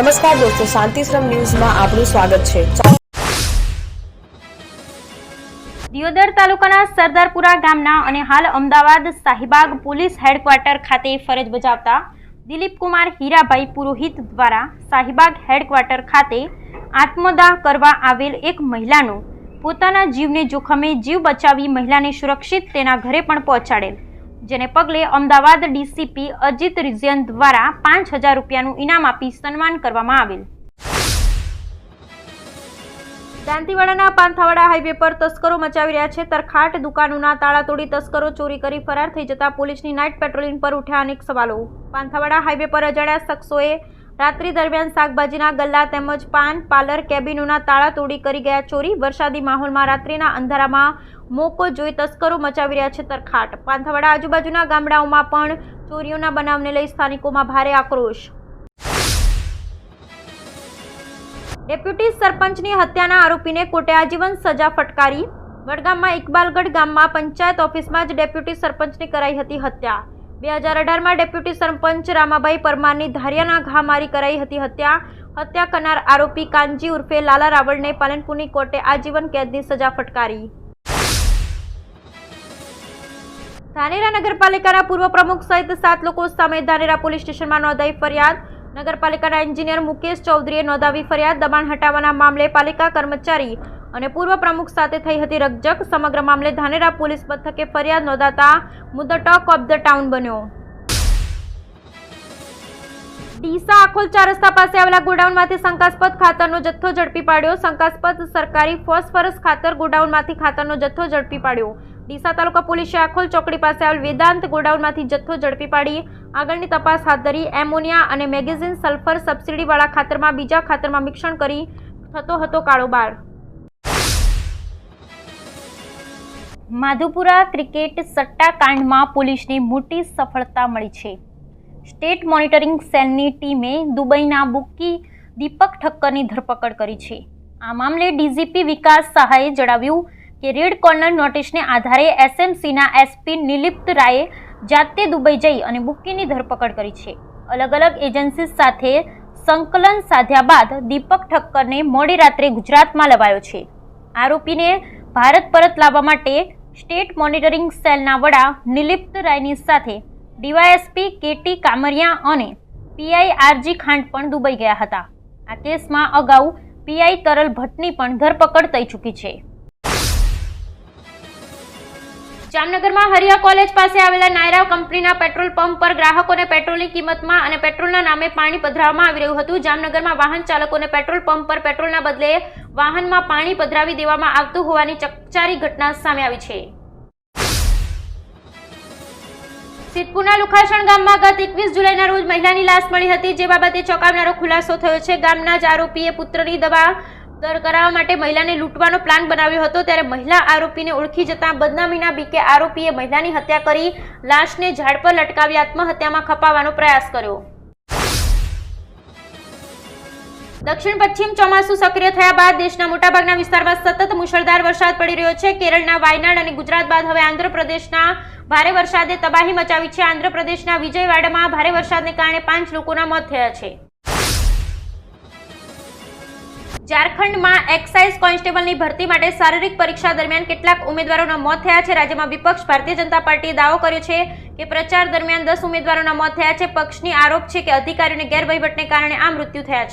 નમસ્કાર દોસ્તો, શાંતિશ્રમ ન્યૂઝમાં આપનું સ્વાગત છે. દિયોદર તાલુકાના સરદારપુરા ગામના અને હાલ અમદાવાદ શાહીબાગ પોલીસ હેડક્વાર્ટર ખાતે ફરજ બજાવતા દિલીપકુમાર હીરાભાઈ પુરોહિત દ્વારા શાહીબાગ હેડક્વાર્ટર ખાતે આત્મદાહ કરવા આવેલ એક મહિલાનું પોતાના જીવને જોખમે જીવ બચાવી મહિલાને સુરક્ષિત તેના ઘરે પણ પહોંચાડેલ. જેને પગલે અમદાવાદ ડીસીપી અજીત રિઝિયન દ્વારા પાંચ હજાર રૂપિયાનું ઇનામ આપી સન્માન કરવામાં આવેલ. દાંતીવાડાના પાંથાવાડા હાઈવે પર તસ્કરો મચાવી રહ્યા છે. તરખાટ દુકાનોના તાળા તોડી તસ્કરો ચોરી કરી ફરાર થઈ જતા પોલીસની નાઇટ પેટ્રોલિંગ પર ઉઠ્યા અનેક સવાલો. પાંથાવાડા હાઈવે પર અજાણ્યા શખ્સોએ રાત્રિ દરમિયાન શાકભાજીના ગલ્લા તેમજ પાન, પાર્લર, કેબિનોના તાળા તોડી કરી ગયા ચોરી. વરસાદી માહોલમાં રાત્રિના અંધારામાં મોકો જોઈ તસ્કરો મચાવી રહ્યા છે તરખાટ. પાંથાવાડા આજુબાજુના ગામડાઓમાં પણ ચોરીઓના બનાવને લઈ સ્થાનિકોમાં ભારે આક્રોશ. ડેપ્યુટી સરપંચની હત્યાના આરોપીને કોર્ટે આજીવન સજા ફટકારી. વડગામમાં ઇકબાલગઢ ગામમાં પંચાયત ઓફિસમાં જ ડેપ્યુટી સરપંચની કરાઈ હતી હત્યા. બે હજાર અઢારમાં ડેપ્યુટી સરપંચ રામાભાઈ પરમારની ધારિયાના ઘા મારી કરાઈ હતી હત્યા. હત્યા કરનાર આરોપી કાનજી ઉર્ફે લાલા રાવળને પાલનપુરની કોર્ટે આજીવન કેદની સજા ફટકારી. ધાનેરા નગરપાલિકાના પૂર્વ પ્રમુખ સહિત સાત લોકો સામે ધાનેરા પોલીસ સ્ટેશનમાં નોંધાઈ ફરિયાદ. નગરપાલિકાના એન્જિનિયર મુકેશ ચૌધરીએ નોંધાવી ફરિયાદ દબાણ હટાવવાના મામલે પાલિકા કર્મચારી અને પૂર્વ પ્રમુખ સાથે થઈ હતી રકજક સમગ્ર મામલે ધાનેરા પોલીસ મથકે ફરિયાદ નોંધાતા મુદ્દો ટોક ઓફ ધ ટાઉન બન્યો. ડીસા આખોલ ચાર રસ્તા પાસે આવેલા ગોડાઉનમાંથી શંકાસ્પદ ખાતરનો જથ્થો ઝડપી પાડ્યો. શંકાસ્પદ સરકારી ફોસ્ફરસ ખાતર ગોડાઉનમાંથી ખાતરનો જથ્થો ઝડપી પાડ્યો. ડીસા તાલુકા પોલીસે આખોલ ચોકડી પાસે આવેલ વેદાંત ગોડાઉનમાંથી જથ્થો ઝડપી પાડી. આગળની તપાસ હાથ ધરી એમોનિયા અને મેગેઝિન સલ્ફર સબસિડીવાળા ખાતરમાં બીજા ખાતરમાં મિશ્રણ કરી થતો હતો કાળોબાર માધુપુરા ક્રિકેટ સટ્ટાકાંડમાં પોલીસને મોટી સફળતા મળી છે. સ્ટેટ મોનિટરિંગ સેલની ટીમે દુબઈના બુક્કી દીપક ઠક્કરની ધરપકડ કરી છે. આ મામલે ડીજીપી વિકાસ સહાયે જણાવ્યું કે રેડ કોર્નર નોટિસને આધારે એસએમસીના એસપી નિલિપ્ત રાયે જાતે દુબઈ જઈ અને બુક્કીની ધરપકડ કરી છે. અલગ અલગ એજન્સી સાથે સંકલન સાધ્યા બાદ દીપક ઠક્કરને મોડી રાત્રે ગુજરાતમાં લવાયો છે. આરોપીને ભારત પરત લાવવા માટે સ્ટેટ મોનિટરિંગ સેલના વડા નિલિપ્ત રાયની સાથે ડીવાયએસપી કેટી કામરિયા અને પીઆઈ આરજી ખાંડ પણ દુબઈ ગયા હતા. આ કેસમાં અગાઉ પીઆઈ તરલ ભટ્ટની પણ ધરપકડ થઈ ચૂકી છે. જામનગરમાં હરિયા કોલેજ પાસે આવેલા નાયરા કંપનીના પેટ્રોલ પંપ પર ગ્રાહકોને પેટ્રોલની કિંમતમાં અને પેટ્રોલના નામે પાણી પધરાવવામાં આવી રહ્યું હતું. જામનગરમાં વાહન ચાલકોને પેટ્રોલ પંપ પર પેટ્રોલના બદલે વાહનમાં પાણી પધરાવી દેવામાં આવતું હોવાની ચકચારી ઘટના સામે આવી છે. સિદ્ધપુરના લુખાસણ ગામમાં ગત એકવીસ જુલાઈના રોજ મહિલાની લાશ મળી હતી, જે બાબતે ચોંકાવનારો ખુલાસો થયો છે. ગામના જ આરોપીએ પુત્રની દવા દર કરાવવા માટે મહિલાને લૂંટવાનો પ્લાન બનાવ્યો હતો, ત્યારે મહિલા આરોપીને ઓળખી જતા બદનામીના બીકે આરોપીએ મહિલાની હત્યા કરી લાશને ઝાડ પર લટકાવી આત્મહત્યામાં ખપાવવાનો પ્રયાસ કર્યો. દક્ષિણ પશ્ચિમ ચોમાસું સક્રિય થયા બાદ દેશના મોટાભાગના વિસ્તારમાં સતત મુશળધાર વરસાદ પડી રહ્યો છે. કેરળના વાયનાડ અને ગુજરાત બાદ હવે આંધ્રપ્રદેશના ભારે વરસાદે તબાહી મચાવી છે. આંધ્રપ્રદેશના વિજયવાડામાં ભારે વરસાદને કારણે પાંચ લોકોના મોત થયા છે. ઝારખંડમાં એક્સાઇઝ કોન્સ્ટેબલની ભરતી માટે શારીરિક પરીક્ષા દરમિયાન કેટલાક ઉમેદવારોના મોત થયા છે. રાજ્યમાં વિપક્ષ ભારતીય જનતા પાર્ટીએ દાવો કર્યો છે કે પ્રચાર દરમિયાન દસ ઉમેદવારોના મોત થયા છે. પક્ષની આરોપ છે કે અધિકારીઓને ગેરવહીવટને કારણે આ મૃત્યુ થયા છે.